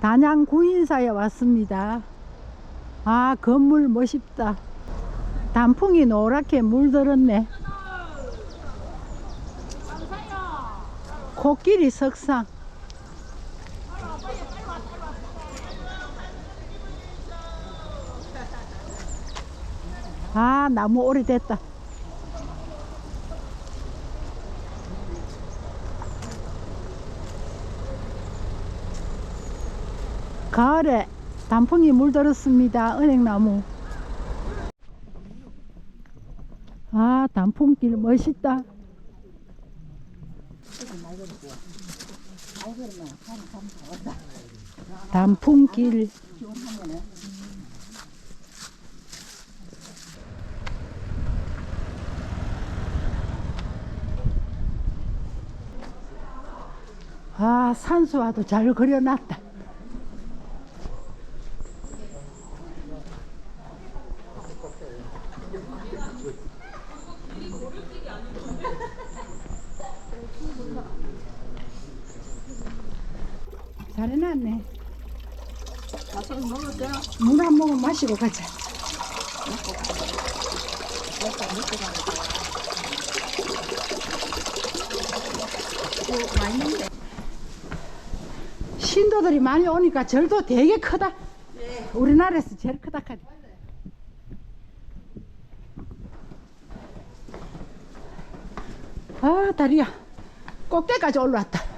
단양 구인사에 왔습니다. 아, 건물 멋있다. 단풍이 노랗게 물들었네. 코끼리 석상. 아, 나무 오래됐다. 가을에 단풍이 물들었습니다. 은행나무. 아, 단풍길 멋있다. 단풍길. 아, 산수화도 잘 그려놨다. 잘 해놨네. 가서 먹었어요? 물 한 모금 마시고 가자. 맛있는데. 신도들이 많이 오니까 절도 되게 크다. 네. 우리나라에서 제일 크다. 아 다리야 꼭대까지 올라왔다.